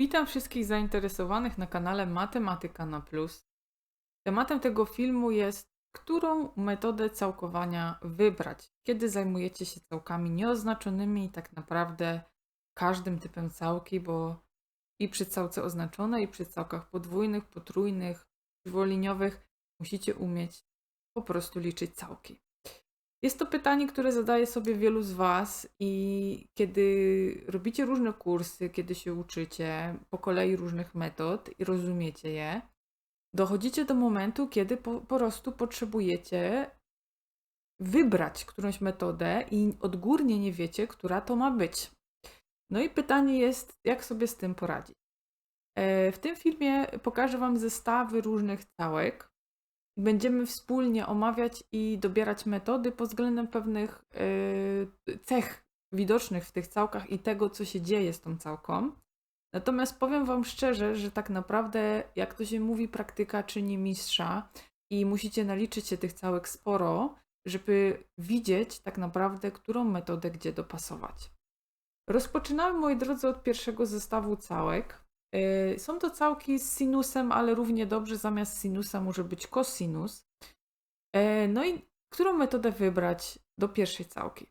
Witam wszystkich zainteresowanych na kanale Matematyka na Plus. Tematem tego filmu jest, którą metodę całkowania wybrać, kiedy zajmujecie się całkami nieoznaczonymi i tak naprawdę każdym typem całki, bo i przy całce oznaczonej, i przy całkach podwójnych, potrójnych, dwuliniowych musicie umieć po prostu liczyć całki. Jest to pytanie, które zadaje sobie wielu z Was i kiedy robicie różne kursy, kiedy się uczycie po kolei różnych metod i rozumiecie je, dochodzicie do momentu, kiedy po, po prostu potrzebujecie wybrać którąś metodę i odgórnie nie wiecie, która to ma być. No i pytanie jest, jak sobie z tym poradzić. E, w tym filmie pokażę Wam zestawy różnych całek, Będziemy wspólnie omawiać i dobierać metody pod względem pewnych yy, cech widocznych w tych całkach i tego, co się dzieje z tą całką. Natomiast powiem Wam szczerze, że tak naprawdę, jak to się mówi, praktyka czyni mistrza i musicie naliczyć się tych całek sporo, żeby widzieć tak naprawdę, którą metodę gdzie dopasować. Rozpoczynamy, moi drodzy, od pierwszego zestawu całek. Y, są to całki z sinusem, ale równie dobrze zamiast sinusa może być cosinus. E, no i którą metodę wybrać do pierwszej całki?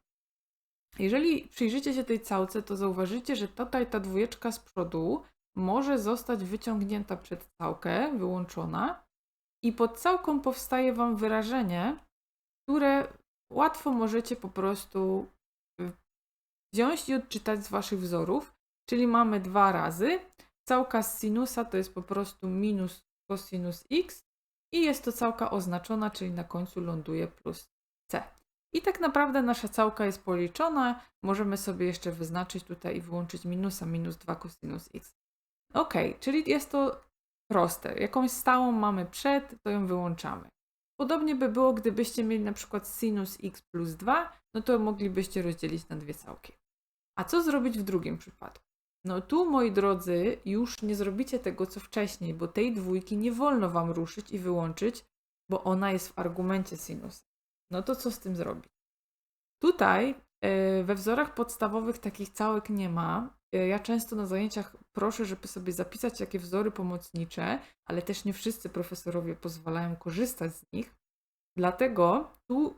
Jeżeli przyjrzycie się tej całce, to zauważycie, że tutaj ta dwójeczka z przodu może zostać wyciągnięta przed całkę, wyłączona i pod całką powstaje Wam wyrażenie, które łatwo możecie po prostu wziąć i odczytać z Waszych wzorów, czyli mamy dwa razy Całka z sinusa to jest po prostu minus cosinus x i jest to całka oznaczona, czyli na końcu ląduje plus c. I tak naprawdę nasza całka jest policzona. Możemy sobie jeszcze wyznaczyć tutaj i wyłączyć minusa, minus 2 cosinus x. Ok, czyli jest to proste. Jakąś stałą mamy przed, to ją wyłączamy. Podobnie by było, gdybyście mieli na przykład sinus x plus 2, no to moglibyście rozdzielić na dwie całki. A co zrobić w drugim przypadku? No tu, moi drodzy, już nie zrobicie tego, co wcześniej, bo tej dwójki nie wolno wam ruszyć i wyłączyć, bo ona jest w argumencie sinus. No to co z tym zrobić? Tutaj e, we wzorach podstawowych takich całek nie ma. E, ja często na zajęciach proszę, żeby sobie zapisać takie wzory pomocnicze, ale też nie wszyscy profesorowie pozwalają korzystać z nich. Dlatego tu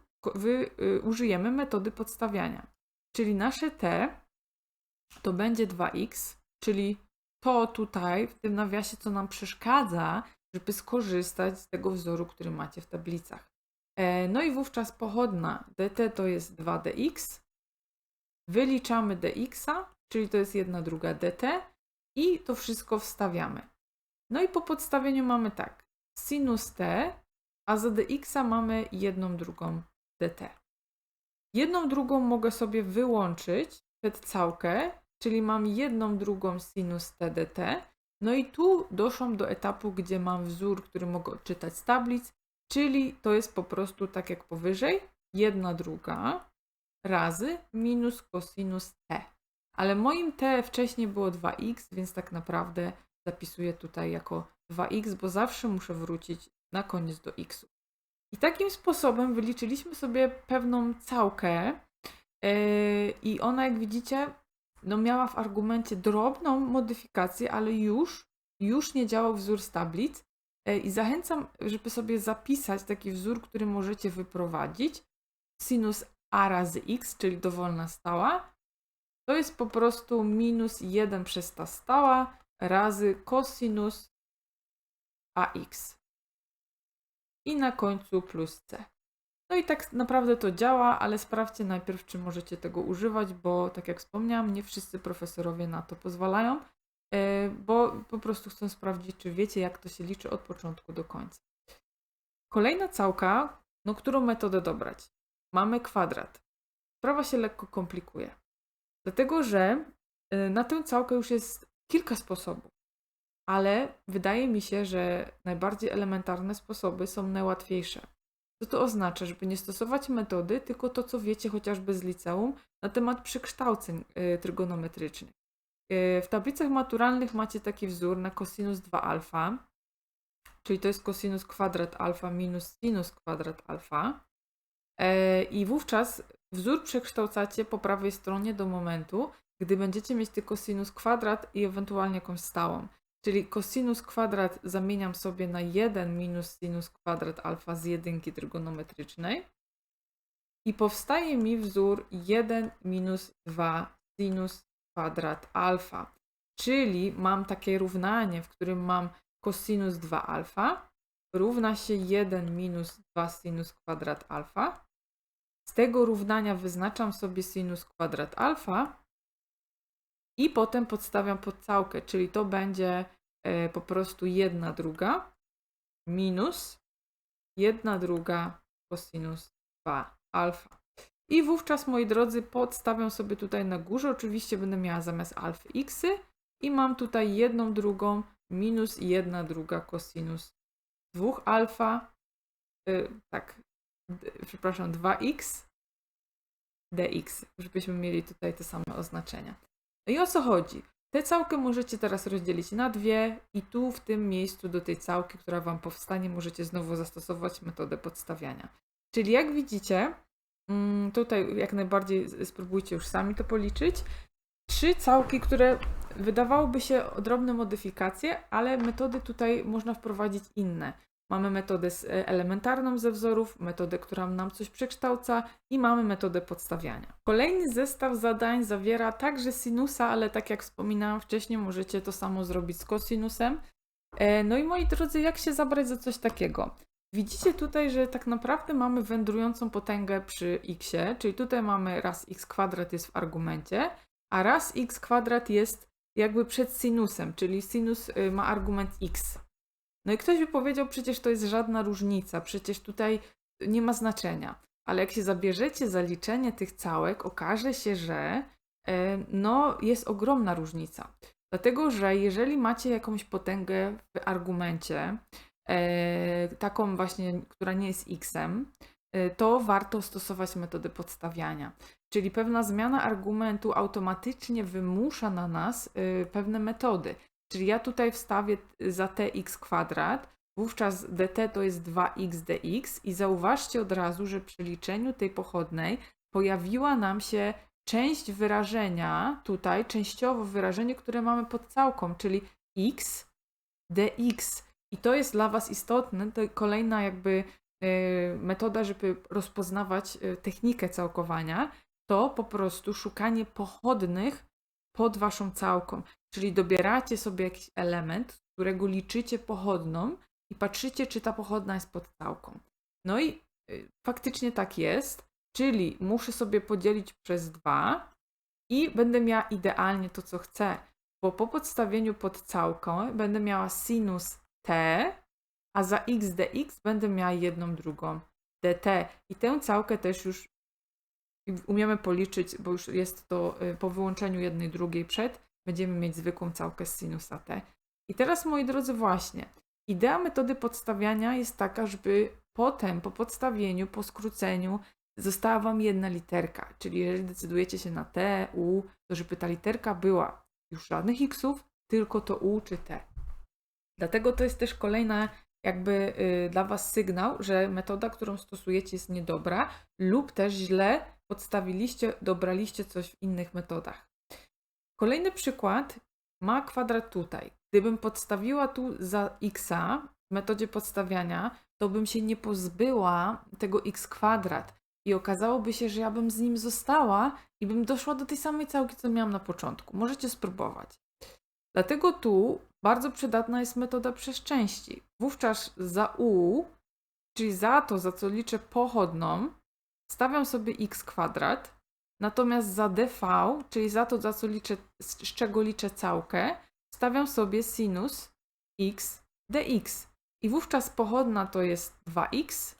y, użyjemy metody podstawiania. Czyli nasze T to będzie 2x, czyli to tutaj w tym nawiasie, co nam przeszkadza, żeby skorzystać z tego wzoru, który macie w tablicach. E, no i wówczas pochodna dt to jest 2dx, wyliczamy dx, czyli to jest 1 druga dt i to wszystko wstawiamy. No i po podstawieniu mamy tak, sinus t, a za dx mamy jedną drugą dt. Jedną drugą mogę sobie wyłączyć przed całkę czyli mam jedną drugą sinus TDT. No i tu doszłam do etapu, gdzie mam wzór, który mogę odczytać z tablic, czyli to jest po prostu tak jak powyżej, jedna druga razy minus cosinus t. Ale moim t wcześniej było 2x, więc tak naprawdę zapisuję tutaj jako 2x, bo zawsze muszę wrócić na koniec do x. I takim sposobem wyliczyliśmy sobie pewną całkę yy, i ona, jak widzicie, no miała w argumencie drobną modyfikację, ale już, już nie działał wzór z tablic. E, I zachęcam, żeby sobie zapisać taki wzór, który możecie wyprowadzić. Sinus a razy x, czyli dowolna stała. To jest po prostu minus 1 przez ta stała razy cosinus ax. I na końcu plus c. No i tak naprawdę to działa, ale sprawdźcie najpierw, czy możecie tego używać, bo tak jak wspomniałam, nie wszyscy profesorowie na to pozwalają, e, bo po prostu chcą sprawdzić, czy wiecie, jak to się liczy od początku do końca. Kolejna całka, no którą metodę dobrać? Mamy kwadrat. Sprawa się lekko komplikuje, dlatego że e, na tę całkę już jest kilka sposobów, ale wydaje mi się, że najbardziej elementarne sposoby są najłatwiejsze. Co to oznacza? Żeby nie stosować metody, tylko to, co wiecie chociażby z liceum na temat przekształceń y, trygonometrycznych. Y, w tablicach maturalnych macie taki wzór na cosinus 2 alfa, czyli to jest cosinus kwadrat alfa minus sinus kwadrat alfa. E, I wówczas wzór przekształcacie po prawej stronie do momentu, gdy będziecie mieć tylko sinus kwadrat i ewentualnie jakąś stałą. Czyli cosinus kwadrat zamieniam sobie na 1 minus sinus kwadrat alfa z jedynki trygonometrycznej i powstaje mi wzór 1 minus 2 sinus kwadrat alfa. Czyli mam takie równanie, w którym mam cosinus 2 alfa równa się 1 minus 2 sinus kwadrat alfa. Z tego równania wyznaczam sobie sinus kwadrat alfa i potem podstawiam pod całkę, czyli to będzie e, po prostu 1 druga minus 1 druga cosinus 2 alfa. I wówczas, moi drodzy, podstawiam sobie tutaj na górze, oczywiście będę miała zamiast alfy x i mam tutaj jedną drugą minus 1 druga cosinus 2 alfa, y, tak, przepraszam, 2x dx, żebyśmy mieli tutaj te same oznaczenia. No i o co chodzi? Tę całkę możecie teraz rozdzielić na dwie i tu w tym miejscu do tej całki, która Wam powstanie, możecie znowu zastosować metodę podstawiania. Czyli jak widzicie, mm, tutaj jak najbardziej spróbujcie już sami to policzyć. Trzy całki, które wydawałoby się drobne modyfikacje, ale metody tutaj można wprowadzić inne. Mamy metodę e, elementarną ze wzorów, metodę, która nam coś przekształca i mamy metodę podstawiania. Kolejny zestaw zadań zawiera także sinusa, ale tak jak wspominałam wcześniej, możecie to samo zrobić z kosinusem. E, No i moi drodzy, jak się zabrać za coś takiego? Widzicie tutaj, że tak naprawdę mamy wędrującą potęgę przy x, czyli tutaj mamy raz x kwadrat jest w argumencie, a raz x kwadrat jest jakby przed sinusem, czyli sinus y, ma argument x. No i ktoś by powiedział, przecież to jest żadna różnica, przecież tutaj nie ma znaczenia. Ale jak się zabierzecie za liczenie tych całek, okaże się, że e, no, jest ogromna różnica. Dlatego, że jeżeli macie jakąś potęgę w argumencie, e, taką właśnie, która nie jest x-em, e, to warto stosować metodę podstawiania. Czyli pewna zmiana argumentu automatycznie wymusza na nas pewne metody. Czyli ja tutaj wstawię za tx kwadrat, wówczas dt to jest 2x dx i zauważcie od razu, że przy liczeniu tej pochodnej pojawiła nam się część wyrażenia, tutaj częściowo wyrażenie, które mamy pod całką, czyli x dx. I to jest dla Was istotne, to kolejna jakby y, metoda, żeby rozpoznawać y, technikę całkowania, to po prostu szukanie pochodnych pod waszą całką. Czyli dobieracie sobie jakiś element, którego liczycie pochodną i patrzycie, czy ta pochodna jest pod całką. No i y, faktycznie tak jest, czyli muszę sobie podzielić przez dwa i będę miała idealnie to, co chcę, bo po podstawieniu pod całką będę miała sinus t, a za x dx będę miała jedną drugą dt. I tę całkę też już umiemy policzyć, bo już jest to y, po wyłączeniu jednej drugiej przed, będziemy mieć zwykłą całkę z sinusa t. I teraz, moi drodzy, właśnie, idea metody podstawiania jest taka, żeby potem, po podstawieniu, po skróceniu, została Wam jedna literka. Czyli jeżeli decydujecie się na t, u, to żeby ta literka była już żadnych xów, tylko to u czy t. Dlatego to jest też kolejna jakby y, dla Was sygnał, że metoda, którą stosujecie jest niedobra lub też źle podstawiliście, dobraliście coś w innych metodach. Kolejny przykład ma kwadrat tutaj. Gdybym podstawiła tu za x w metodzie podstawiania, to bym się nie pozbyła tego x kwadrat i okazałoby się, że ja bym z nim została i bym doszła do tej samej całki, co miałam na początku. Możecie spróbować. Dlatego tu bardzo przydatna jest metoda przez części. Wówczas za u, czyli za to, za co liczę pochodną, stawiam sobie x kwadrat, natomiast za dv, czyli za to, za co liczę, z czego liczę całkę, stawiam sobie sinus x dx. I wówczas pochodna to jest 2x,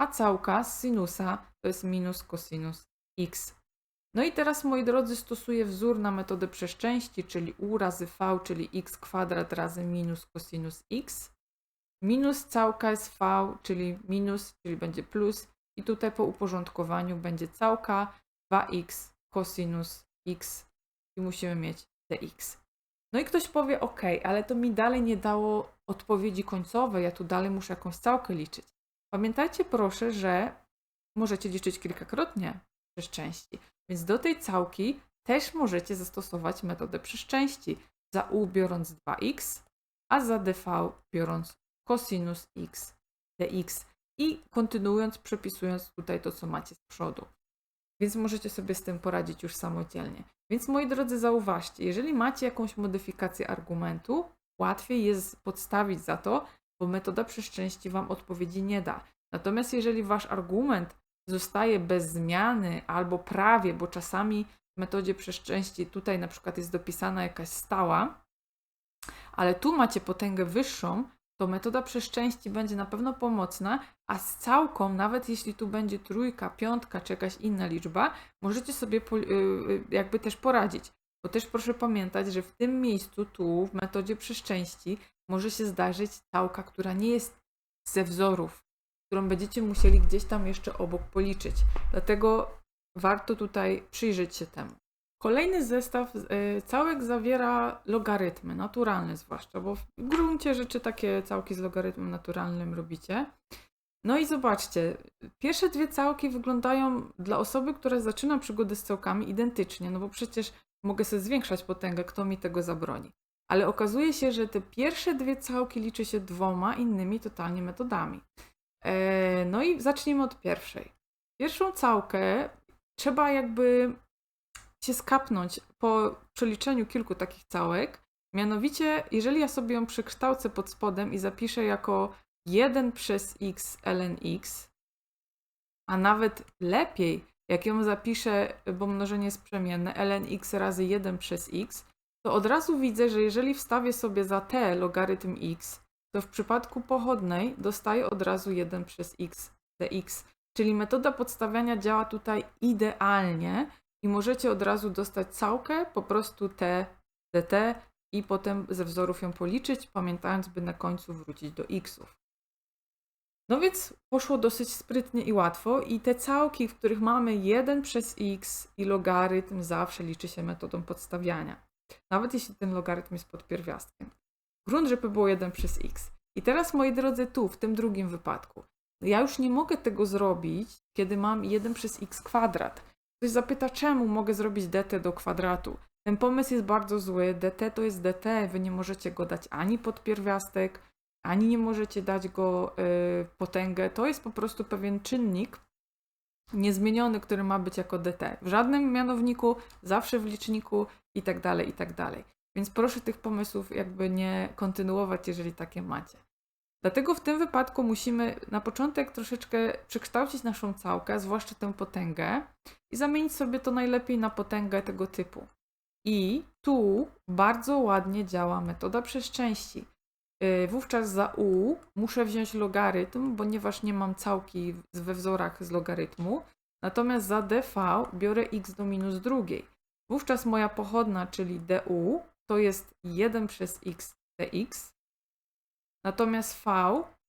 a całka z sinusa to jest minus cosinus x. No i teraz, moi drodzy, stosuję wzór na metodę przez części, czyli u razy v, czyli x kwadrat razy minus cosinus x. Minus całka jest v, czyli minus, czyli będzie plus. I tutaj po uporządkowaniu będzie całka 2x cosinus x i musimy mieć dx. No i ktoś powie, ok, ale to mi dalej nie dało odpowiedzi końcowej, ja tu dalej muszę jakąś całkę liczyć. Pamiętajcie proszę, że możecie liczyć kilkakrotnie przez części. Więc do tej całki też możecie zastosować metodę przeszczęści. Za u biorąc 2x, a za dv biorąc cosinus x dx i kontynuując, przepisując tutaj to, co macie z przodu. Więc możecie sobie z tym poradzić już samodzielnie. Więc moi drodzy, zauważcie, jeżeli macie jakąś modyfikację argumentu, łatwiej jest podstawić za to, bo metoda przeszczęści Wam odpowiedzi nie da. Natomiast jeżeli Wasz argument zostaje bez zmiany albo prawie, bo czasami w metodzie przeszczęści tutaj na przykład jest dopisana jakaś stała, ale tu macie potęgę wyższą, to metoda przeszczęści będzie na pewno pomocna, a z całką, nawet jeśli tu będzie trójka, piątka czy jakaś inna liczba, możecie sobie po, yy, jakby też poradzić. Bo też proszę pamiętać, że w tym miejscu, tu w metodzie przeszczęści, może się zdarzyć całka, która nie jest ze wzorów, którą będziecie musieli gdzieś tam jeszcze obok policzyć. Dlatego warto tutaj przyjrzeć się temu. Kolejny zestaw y, całek zawiera logarytmy, naturalne zwłaszcza, bo w gruncie rzeczy takie całki z logarytmem naturalnym robicie. No i zobaczcie, pierwsze dwie całki wyglądają dla osoby, która zaczyna przygodę z całkami identycznie, no bo przecież mogę sobie zwiększać potęgę, kto mi tego zabroni. Ale okazuje się, że te pierwsze dwie całki liczy się dwoma innymi totalnie metodami. E, no i zacznijmy od pierwszej. Pierwszą całkę trzeba jakby się skapnąć po przeliczeniu kilku takich całek. Mianowicie, jeżeli ja sobie ją przekształcę pod spodem i zapiszę jako 1 przez x ln x, a nawet lepiej, jak ją zapiszę, bo mnożenie jest przemienne, ln x razy 1 przez x, to od razu widzę, że jeżeli wstawię sobie za t logarytm x, to w przypadku pochodnej dostaję od razu 1 przez x dx. Czyli metoda podstawiania działa tutaj idealnie i możecie od razu dostać całkę, po prostu t dt i potem ze wzorów ją policzyć, pamiętając, by na końcu wrócić do xów. No więc poszło dosyć sprytnie i łatwo i te całki, w których mamy 1 przez x i logarytm zawsze liczy się metodą podstawiania. Nawet jeśli ten logarytm jest pod pierwiastkiem. Grunt, żeby było 1 przez x. I teraz, moi drodzy, tu, w tym drugim wypadku, ja już nie mogę tego zrobić, kiedy mam 1 przez x kwadrat. Ktoś zapyta, czemu mogę zrobić dt do kwadratu. Ten pomysł jest bardzo zły. dt to jest dt, wy nie możecie go dać ani pod pierwiastek, ani nie możecie dać go y, potęgę. To jest po prostu pewien czynnik niezmieniony, który ma być jako dt. W żadnym mianowniku, zawsze w liczniku i tak dalej, i tak dalej. Więc proszę tych pomysłów jakby nie kontynuować, jeżeli takie macie. Dlatego w tym wypadku musimy na początek troszeczkę przekształcić naszą całkę, zwłaszcza tę potęgę, i zamienić sobie to najlepiej na potęgę tego typu. I tu bardzo ładnie działa metoda przeszczęści. Yy, wówczas za u muszę wziąć logarytm, ponieważ nie mam całki we wzorach z logarytmu. Natomiast za dv biorę x do minus drugiej. Wówczas moja pochodna, czyli du, to jest 1 przez x dx. Natomiast v,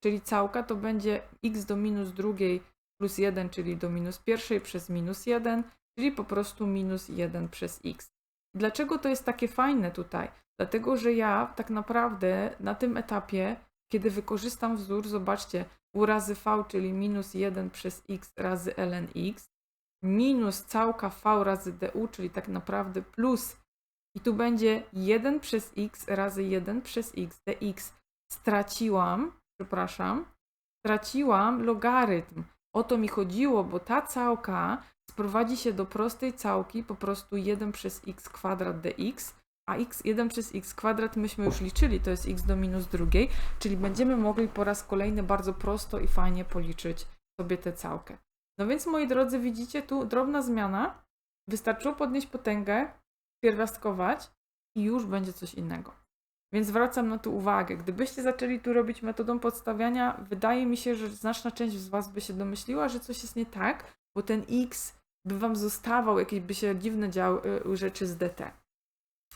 czyli całka, to będzie x do minus drugiej plus 1, czyli do minus pierwszej przez minus 1, czyli po prostu minus 1 przez x. Dlaczego to jest takie fajne tutaj? Dlatego, że ja tak naprawdę na tym etapie, kiedy wykorzystam wzór, zobaczcie, u razy v, czyli minus 1 przez x razy ln x, minus całka v razy du, czyli tak naprawdę plus i tu będzie 1 przez x razy 1 przez x dx. Straciłam, przepraszam, straciłam logarytm. O to mi chodziło, bo ta całka sprowadzi się do prostej całki, po prostu 1 przez x kwadrat dx, a x 1 przez x kwadrat myśmy już liczyli, to jest x do minus drugiej, czyli będziemy mogli po raz kolejny bardzo prosto i fajnie policzyć sobie tę całkę. No więc moi drodzy, widzicie tu drobna zmiana. Wystarczyło podnieść potęgę, pierwiastkować i już będzie coś innego. Więc zwracam na to uwagę. Gdybyście zaczęli tu robić metodą podstawiania, wydaje mi się, że znaczna część z Was by się domyśliła, że coś jest nie tak, bo ten x by Wam zostawał, jakieś by się dziwne działy rzeczy z dt.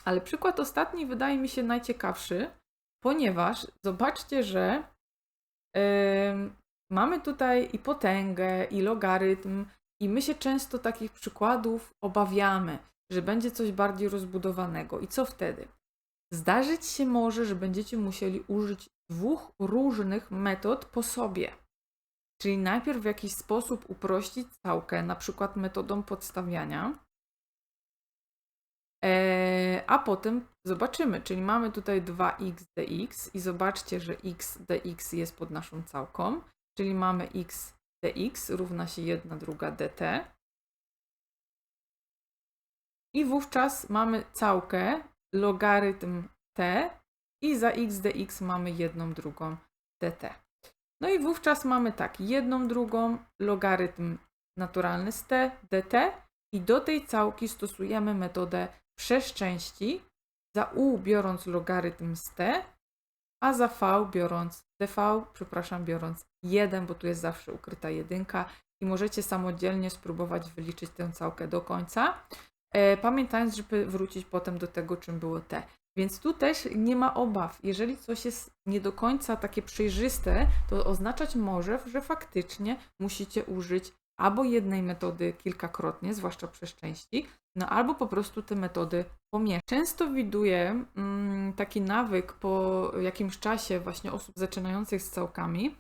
Ale przykład ostatni wydaje mi się najciekawszy, ponieważ zobaczcie, że yy, mamy tutaj i potęgę, i logarytm, i my się często takich przykładów obawiamy, że będzie coś bardziej rozbudowanego. I co wtedy? Zdarzyć się może, że będziecie musieli użyć dwóch różnych metod po sobie. Czyli najpierw w jakiś sposób uprościć całkę, na przykład metodą podstawiania, E, a potem zobaczymy, czyli mamy tutaj 2x dx i zobaczcie, że x dx jest pod naszą całką, czyli mamy x dx równa się 1 druga dt. I wówczas mamy całkę logarytm t i za x dx mamy jedną drugą dt. No i wówczas mamy tak, jedną drugą logarytm naturalny z t dt i do tej całki stosujemy metodę przeszczęści, za u biorąc logarytm z t, a za v biorąc dv, przepraszam, biorąc 1, bo tu jest zawsze ukryta jedynka i możecie samodzielnie spróbować wyliczyć tę całkę do końca, pamiętając, żeby wrócić potem do tego, czym było t. Więc tu też nie ma obaw. Jeżeli coś jest nie do końca takie przejrzyste, to oznaczać może, że faktycznie musicie użyć albo jednej metody kilkakrotnie, zwłaszcza przez części, no albo po prostu te metody pomieszać. Często widuję mm, taki nawyk po jakimś czasie właśnie osób zaczynających z całkami,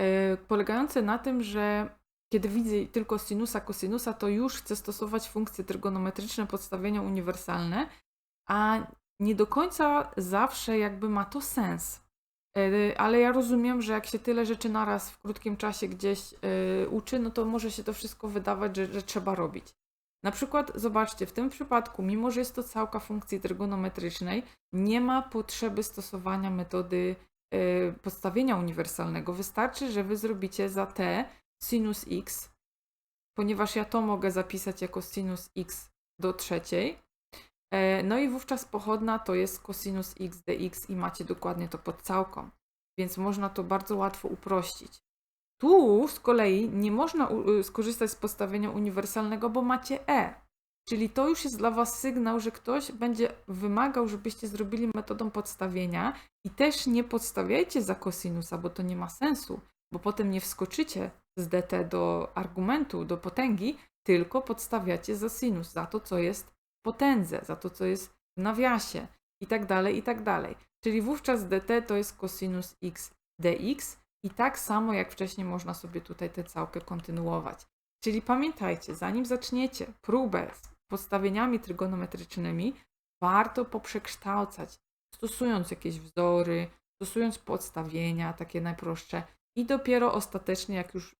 yy, polegający na tym, że kiedy widzę tylko sinusa, kosinusa, to już chcę stosować funkcje trygonometryczne, podstawienia uniwersalne, a nie do końca zawsze jakby ma to sens. E, ale ja rozumiem, że jak się tyle rzeczy naraz w krótkim czasie gdzieś yy, uczy, no to może się to wszystko wydawać, że, że trzeba robić. Na przykład, zobaczcie, w tym przypadku, mimo że jest to całka funkcji trygonometrycznej, nie ma potrzeby stosowania metody yy, podstawienia uniwersalnego. Wystarczy, że wy zrobicie za t sinus x, ponieważ ja to mogę zapisać jako sinus x do trzeciej, E, no i wówczas pochodna to jest cosinus x dx i macie dokładnie to pod całką, więc można to bardzo łatwo uprościć. Tu z kolei nie można y, skorzystać z postawienia uniwersalnego, bo macie e, czyli to już jest dla Was sygnał, że ktoś będzie wymagał, żebyście zrobili metodą podstawienia i też nie podstawiajcie za kosinusa, bo to nie ma sensu, bo potem nie wskoczycie z dt do argumentu, do potęgi, tylko podstawiacie za sinus, za to, co jest potędze, za to, co jest w nawiasie i tak dalej, i tak dalej. Czyli wówczas dt to jest cosinus x dx i tak samo jak wcześniej można sobie tutaj tę całkę kontynuować. Czyli pamiętajcie, zanim zaczniecie próbę z postawieniami trygonometrycznymi, warto poprzekształcać, stosując jakieś wzory, stosując podstawienia, takie najprostsze i dopiero ostatecznie, jak już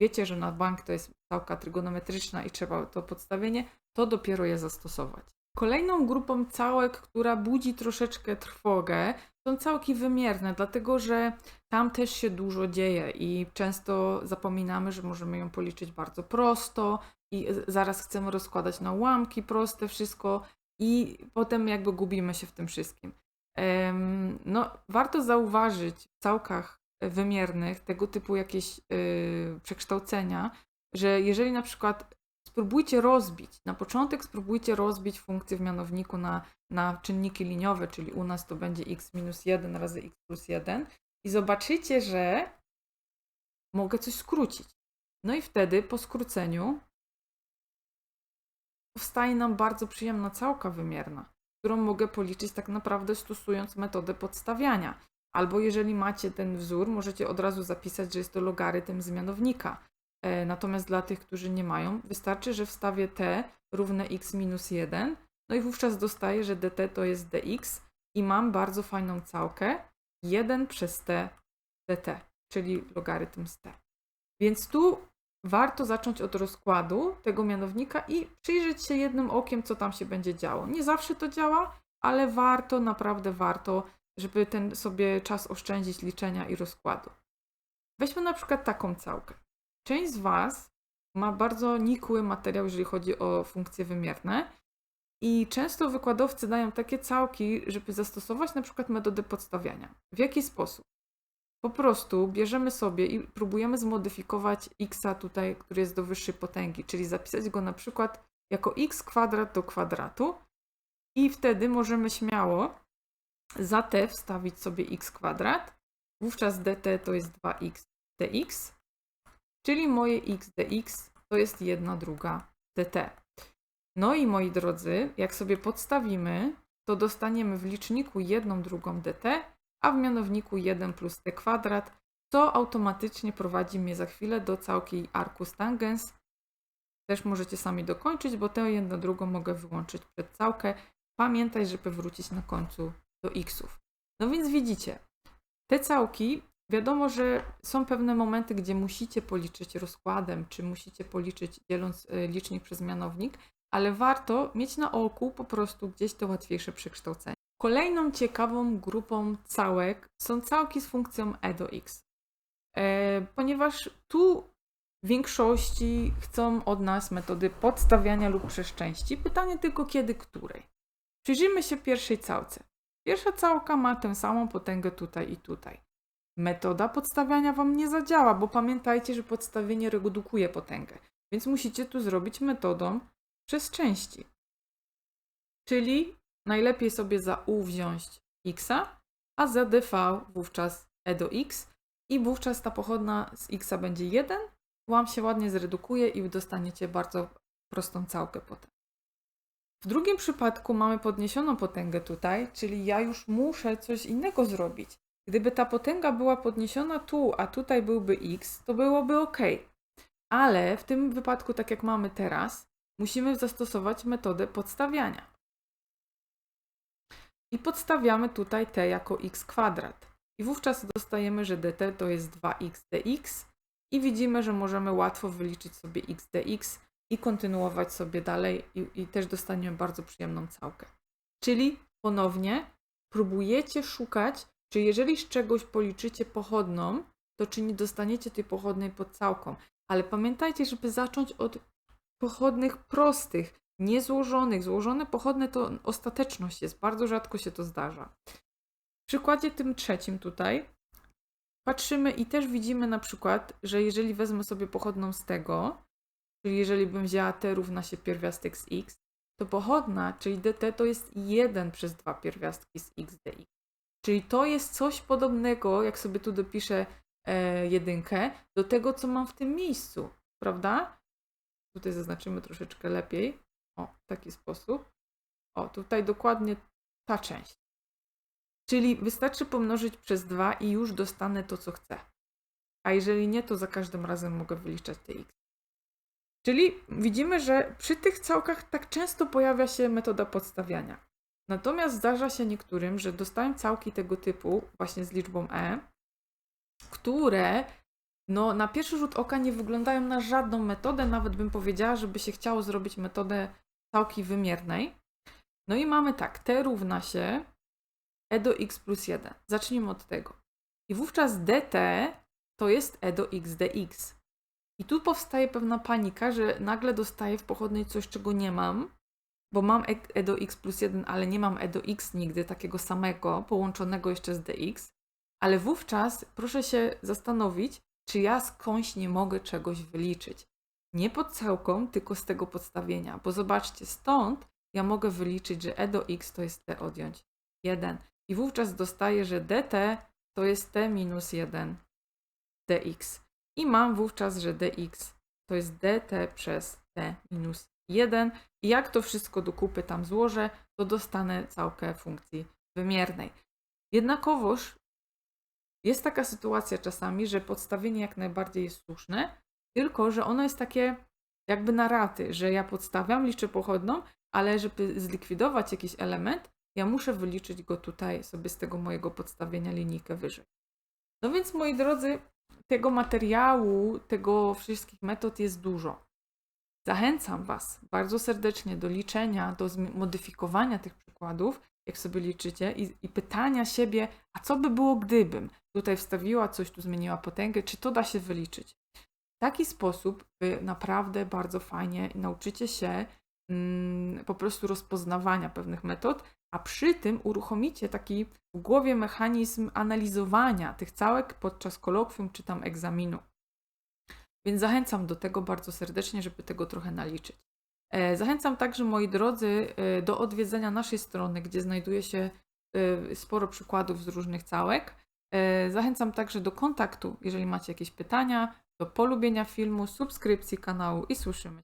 wiecie, że na bank to jest całka trygonometryczna i trzeba to podstawienie, to dopiero je zastosować. Kolejną grupą całek, która budzi troszeczkę trwogę, są całki wymierne, dlatego że tam też się dużo dzieje i często zapominamy, że możemy ją policzyć bardzo prosto i zaraz chcemy rozkładać na ułamki proste wszystko i potem jakby gubimy się w tym wszystkim. No, warto zauważyć w całkach wymiernych tego typu jakieś yy, przekształcenia, że jeżeli na przykład spróbujcie rozbić, na początek spróbujcie rozbić funkcję w mianowniku na, na czynniki liniowe, czyli u nas to będzie x minus 1 razy x plus 1 i zobaczycie, że mogę coś skrócić. No i wtedy po skróceniu powstaje nam bardzo przyjemna całka wymierna, którą mogę policzyć tak naprawdę stosując metodę podstawiania. Albo jeżeli macie ten wzór, możecie od razu zapisać, że jest to logarytm z mianownika. E, natomiast dla tych, którzy nie mają, wystarczy, że wstawię t równe x minus 1, no i wówczas dostaję, że dt to jest dx i mam bardzo fajną całkę 1 przez t dt, czyli logarytm z t. Więc tu warto zacząć od rozkładu tego mianownika i przyjrzeć się jednym okiem, co tam się będzie działo. Nie zawsze to działa, ale warto, naprawdę warto, żeby ten sobie czas oszczędzić liczenia i rozkładu. Weźmy na przykład taką całkę. Część z Was ma bardzo nikły materiał, jeżeli chodzi o funkcje wymierne. I często wykładowcy dają takie całki, żeby zastosować na przykład metodę podstawiania. W jaki sposób? Po prostu bierzemy sobie i próbujemy zmodyfikować x tutaj, który jest do wyższej potęgi, czyli zapisać go na przykład jako x kwadrat do kwadratu i wtedy możemy śmiało za t wstawić sobie x kwadrat, wówczas dt to jest 2x dx czyli moje x dx to jest jedna druga dt. No i moi drodzy, jak sobie podstawimy, to dostaniemy w liczniku jedną drugą dt, a w mianowniku 1 plus t kwadrat, co automatycznie prowadzi mnie za chwilę do całki arcus tangens. Też możecie sami dokończyć, bo tę jedną drugą mogę wyłączyć przed całkę pamiętaj, żeby wrócić na końcu do xów. No więc widzicie, te całki, wiadomo, że są pewne momenty, gdzie musicie policzyć rozkładem, czy musicie policzyć dzieląc y, licznik przez mianownik, ale warto mieć na oku po prostu gdzieś to łatwiejsze przekształcenie. Kolejną ciekawą grupą całek są całki z funkcją e do x, e, ponieważ tu w większości chcą od nas metody podstawiania lub przeszczęści. Pytanie tylko kiedy, której. Przyjrzyjmy się pierwszej całce. Pierwsza całka ma tę samą potęgę tutaj i tutaj. Metoda podstawiania Wam nie zadziała, bo pamiętajcie, że podstawienie redukuje potęgę, więc musicie tu zrobić metodą przez części. Czyli najlepiej sobie za u wziąć x, a za dv wówczas e do x i wówczas ta pochodna z x będzie 1, łam się ładnie zredukuje i dostaniecie bardzo prostą całkę potem. W drugim przypadku mamy podniesioną potęgę tutaj, czyli ja już muszę coś innego zrobić. Gdyby ta potęga była podniesiona tu, a tutaj byłby x, to byłoby ok. Ale w tym wypadku, tak jak mamy teraz, musimy zastosować metodę podstawiania. I podstawiamy tutaj t jako x kwadrat. I wówczas dostajemy, że dt to jest 2x dx i widzimy, że możemy łatwo wyliczyć sobie x dx i kontynuować sobie dalej i, i też dostaniemy bardzo przyjemną całkę. Czyli ponownie próbujecie szukać, czy jeżeli z czegoś policzycie pochodną, to czy nie dostaniecie tej pochodnej pod całką. Ale pamiętajcie, żeby zacząć od pochodnych prostych, niezłożonych. Złożone pochodne to ostateczność jest, bardzo rzadko się to zdarza. W przykładzie tym trzecim tutaj patrzymy i też widzimy na przykład, że jeżeli wezmę sobie pochodną z tego, czyli jeżeli bym wzięła t równa się pierwiastek z x, to pochodna, czyli dt to jest 1 przez 2 pierwiastki z x dx. Czyli to jest coś podobnego, jak sobie tu dopiszę e, jedynkę, do tego, co mam w tym miejscu, prawda? Tutaj zaznaczymy troszeczkę lepiej. O, w taki sposób. O, tutaj dokładnie ta część. Czyli wystarczy pomnożyć przez 2 i już dostanę to, co chcę. A jeżeli nie, to za każdym razem mogę wyliczać te x. Czyli widzimy, że przy tych całkach tak często pojawia się metoda podstawiania. Natomiast zdarza się niektórym, że dostają całki tego typu, właśnie z liczbą e, które no, na pierwszy rzut oka nie wyglądają na żadną metodę, nawet bym powiedziała, żeby się chciało zrobić metodę całki wymiernej. No i mamy tak, t równa się e do x plus 1. Zacznijmy od tego. I wówczas dt to jest e do x dx. I tu powstaje pewna panika, że nagle dostaję w pochodnej coś, czego nie mam, bo mam e, do x plus 1, ale nie mam e do x nigdy takiego samego, połączonego jeszcze z dx. Ale wówczas proszę się zastanowić, czy ja skądś nie mogę czegoś wyliczyć. Nie pod całką, tylko z tego podstawienia. Bo zobaczcie, stąd ja mogę wyliczyć, że e do x to jest t odjąć 1. I wówczas dostaję, że dt to jest t minus 1 dx. I mam wówczas, że dx to jest dt przez t minus 1. I jak to wszystko do kupy tam złożę, to dostanę całkę funkcji wymiernej. Jednakowoż jest taka sytuacja czasami, że podstawienie jak najbardziej jest słuszne, tylko że ono jest takie jakby na raty, że ja podstawiam, liczę pochodną, ale żeby zlikwidować jakiś element, ja muszę wyliczyć go tutaj sobie z tego mojego podstawienia linijkę wyżej. No więc moi drodzy, tego materiału, tego wszystkich metod jest dużo. Zachęcam Was bardzo serdecznie do liczenia, do modyfikowania tych przykładów, jak sobie liczycie, i, i, pytania siebie, a co by było gdybym tutaj wstawiła coś, tu zmieniła potęgę, czy to da się wyliczyć. W taki sposób Wy naprawdę bardzo fajnie nauczycie się mm, po prostu rozpoznawania pewnych metod, a przy tym uruchomicie taki w głowie mechanizm analizowania tych całek podczas kolokwium czy tam egzaminu. Więc zachęcam do tego bardzo serdecznie, żeby tego trochę naliczyć. E, zachęcam także, moi drodzy, e, do odwiedzenia naszej strony, gdzie znajduje się e, sporo przykładów z różnych całek. Zachęcam także do kontaktu, jeżeli macie jakieś pytania, do polubienia filmu, subskrypcji kanału i słyszymy